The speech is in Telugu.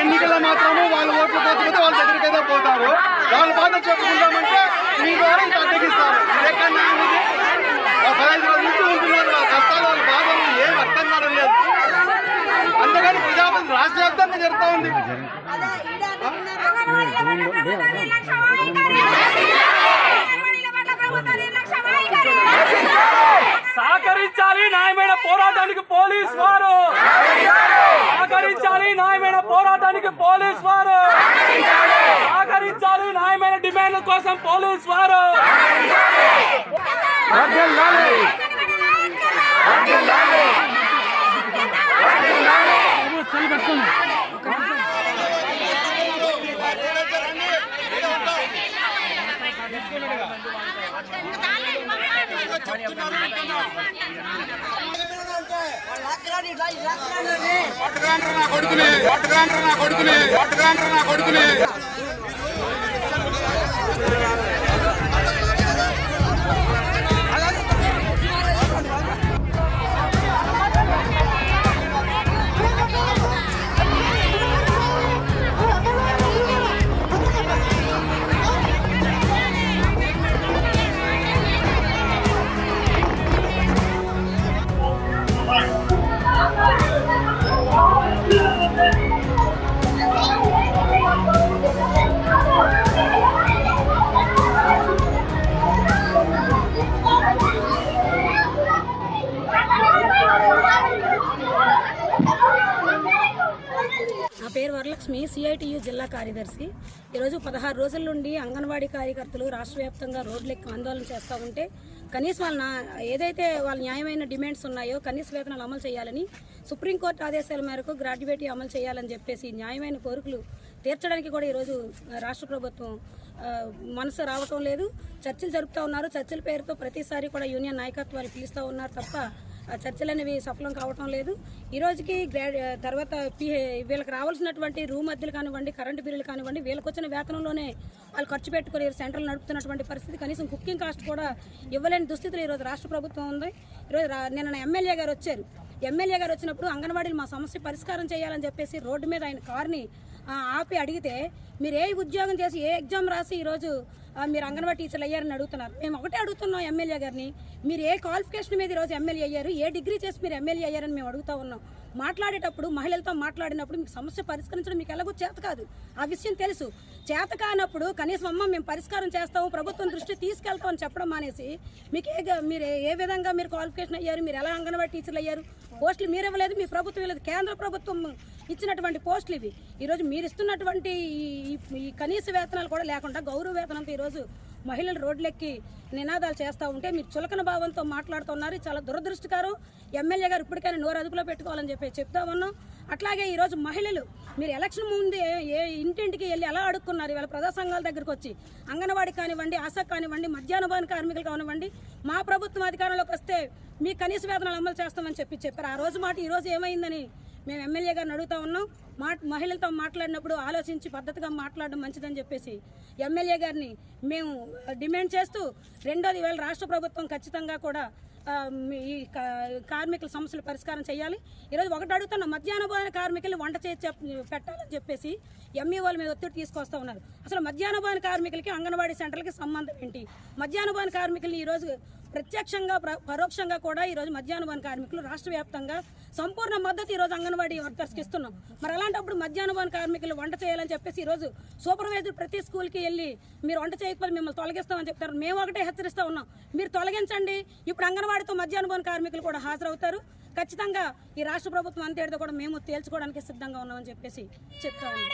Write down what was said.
ఎన్నికల్లో మాత్రము వాళ్ళు ఓట్లు పోతే వాళ్ళ దగ్గరికి అయితే పోతారు. వాళ్ళ బాధ చెప్పుకుంటామంటే మీ ద్వారా ఇంకా అడ్డగిస్తారు ఎక్కడ పదహైదు రోజుల నుంచి ఉంటున్నారు వాళ్ళ కష్టాలు వాళ్ళ బాధలు ఏం అర్థం కావడం లేదు అందుకని ప్రజాపతి రాష్ట్ర ఉంది సహకరించాలి న్యాయమైన పోరాటానికి పోలీస్ వారు. సహకరించాలి న్యాయమైన పోరాటానికి పోలీస్ వారు. సహకరించాలి న్యాయమైన డిమాండ్ల కోసం పోలీస్ వారు. కొట్టుకురాండ్రు నా కొడుకుని కొట్టుకురాండ్రు నా కొడుకుని కొడుకుని పేరు వరలక్ష్మి సిఐటియు జిల్లా కార్యదర్శి. ఈరోజు పదహారు రోజుల నుండి అంగన్వాడీ కార్యకర్తలు రాష్ట్ర వ్యాప్తంగా రోడ్లెక్కి ఆందోళన చేస్తూ ఉంటే కనీసం వాళ్ళ ఏదైతే వాళ్ళ న్యాయమైన డిమాండ్స్ ఉన్నాయో కనీస వేతనాలు అమలు చేయాలని సుప్రీంకోర్టు ఆదేశాల మేరకు గ్రాడ్యుయేటీ అమలు చేయాలని చెప్పేసి న్యాయమైన కోరికలు తీర్చడానికి కూడా ఈరోజు రాష్ట్ర ప్రభుత్వం మనసు రావటం లేదు. చర్చలు జరుపుతూ ఉన్నారు. చర్చల పేరుతో ప్రతిసారి కూడా యూనియన్ నాయకత్వాన్ని పిలుస్తూ ఉన్నారు తప్ప ఆ చర్చలు అనేవి సఫలం కావటం లేదు. ఈ రోజుకి గ్రాడ్ తర్వాత పి వీళ్ళకి రావాల్సినటువంటి రూమ్ అద్దెలు కానివ్వండి కరెంటు బిల్లులు కానివ్వండి వీళ్ళకి వచ్చిన వేతనంలోనే వాళ్ళు ఖర్చు పెట్టుకుని సెంట్రల్ నడుపుతున్నటువంటి పరిస్థితి. కనీసం కుకింగ్ కాస్ట్ కూడా ఇవ్వలేని దుస్థితిలో ఈరోజు రాష్ట్ర ప్రభుత్వం ఉంది. ఈరోజు నిన్న ఎమ్మెల్యే గారు వచ్చారు. ఎమ్మెల్యే గారు వచ్చినప్పుడు అంగన్వాడీలు మా సమస్య పరిష్కారం చేయాలని చెప్పేసి రోడ్డు మీద ఆయన కార్ని ఆపి అడిగితే మీరు ఏ ఉద్యోగం చేసి ఏ ఎగ్జామ్ రాసి ఈరోజు మీరు అంగన్వాడీ టీచర్లు అయ్యారని అడుగుతున్నారు? మేము ఒకటే అడుగుతున్నాం ఎమ్మెల్యే గారిని మీరు ఏ క్వాలిఫికేషన్ మీద ఈరోజు ఎమ్మెల్యే అయ్యారు? ఏ డిగ్రీ చేసి మీరు ఎమ్మెల్యే అయ్యారని మేము అడుగుతా ఉన్నాం. మాట్లాడేటప్పుడు మహిళలతో మాట్లాడినప్పుడు మీకు సమస్య పరిష్కరించడం మీకు ఎలాగో చేత కాదు. ఆ విషయం తెలుసు. చేత కానప్పుడు కనీసం అమ్మ మేము పరిష్కారం చేస్తాము ప్రభుత్వం దృష్టి తీసుకెళ్తామని చెప్పడం మానేసి మీకు ఏ మీరు ఏ విధంగా మీరు క్వాలిఫికేషన్ అయ్యారు? మీరు ఎలా అంగన్వాడీ టీచర్లు అయ్యారు? పోస్టులు మీరు ఇవ్వలేదు మీ ప్రభుత్వం ఇవ్వలేదు. కేంద్ర ప్రభుత్వం ఇచ్చినటువంటి పోస్టులు ఇవి. ఈరోజు మీరు ఇస్తున్నటువంటి ఈ- ఈ- కనీస వేతనాలు కూడా లేకుండా గౌరవ వేతనంతో ఈరోజు మహిళలు రోడ్లెక్కి నినాదాలు చేస్తూ ఉంటే మీరు చులకన భావంతో మాట్లాడుతున్నారు. చాలా దురదృష్టకరం ఎమ్మెల్యే గారు ఇప్పటికైనా నోరు అదుపులో పెట్టుకోవాలని చెప్పి చెప్తా ఉన్నాం. అట్లాగే ఈరోజు మహిళలు మీరు ఎలక్షన్ ముందు ఏ- ఇంటింటికి వెళ్ళి ఎలా అడుక్కున్నారు? ఇవాళ ప్రజా సంఘాల దగ్గరకు వచ్చి అంగన్వాడీ కానివ్వండి ఆశా కానివ్వండి మధ్యాహ్న భవన కార్మికులు కానివ్వండి మా ప్రభుత్వం అధికారంలోకి వస్తే మీ కనీస వేతనాలు అమలు చేస్తామని చెప్పి చెప్పారు. ఆ రోజు మాట ఈరోజు ఏమైందని మేము ఎమ్మెల్యే గారిని అడుగుతా ఉన్నాం. మా మహిళలతో మాట్లాడినప్పుడు ఆలోచించి పద్ధతిగా మాట్లాడడం మంచిదని చెప్పేసి ఎమ్మెల్యే గారిని మేము డిమాండ్ చేస్తూ రెండోది ఇవాళ రాష్ట్ర ప్రభుత్వం ఖచ్చితంగా కూడా ఈ కా- కార్మికుల సమస్యలు పరిష్కారం చేయాలి. ఈరోజు ఒకటి అడుగుతున్న మధ్యాహ్న భోజన కార్మికులు వంట చేసి పెట్టాలని చెప్పేసి ఎంఈ వాళ్ళ మీద ఒత్తిడి తీసుకొస్తా ఉన్నారు. అసలు మధ్యాహ్న భోజన కార్మికులకి అంగన్వాడీ సెంటర్లకి సంబంధం ఏంటి? మధ్యాహ్న భోజన కార్మికులు ఈరోజు ప్రత్యక్షంగా ప్ర- పరోక్షంగా కూడా ఈరోజు మధ్యాహ్న భోజన కార్మికులు రాష్ట్ర వ్యాప్తంగా సంపూర్ణ మద్దతు ఈరోజు అంగన్వాడీ వర్కర్స్కి ఇస్తున్నాం. మరి అలాంటప్పుడు మధ్యాహ్న భోజన కార్మికులు వంట చేయాలని చెప్పేసి ఈరోజు సూపర్వైజర్ ప్రతి స్కూల్కి వెళ్ళి మీరు వంట చేయకపోతే మిమ్మల్ని తొలగిస్తామని చెప్తారు. మేము ఒకటే హెచ్చరిస్తూ ఉన్నాం. మీరు తొలగించండి. ఇప్పుడు అంగన్వాడీతో మధ్యాహ్న భోజన కార్మికులు కూడా హాజరవుతారు. ఖచ్చితంగా ఈ రాష్ట్ర ప్రభుత్వం అంతేడితో కూడా మేము తేల్చుకోవడానికి సిద్ధంగా ఉన్నామని చెప్పేసి చెప్తా ఉన్నాం.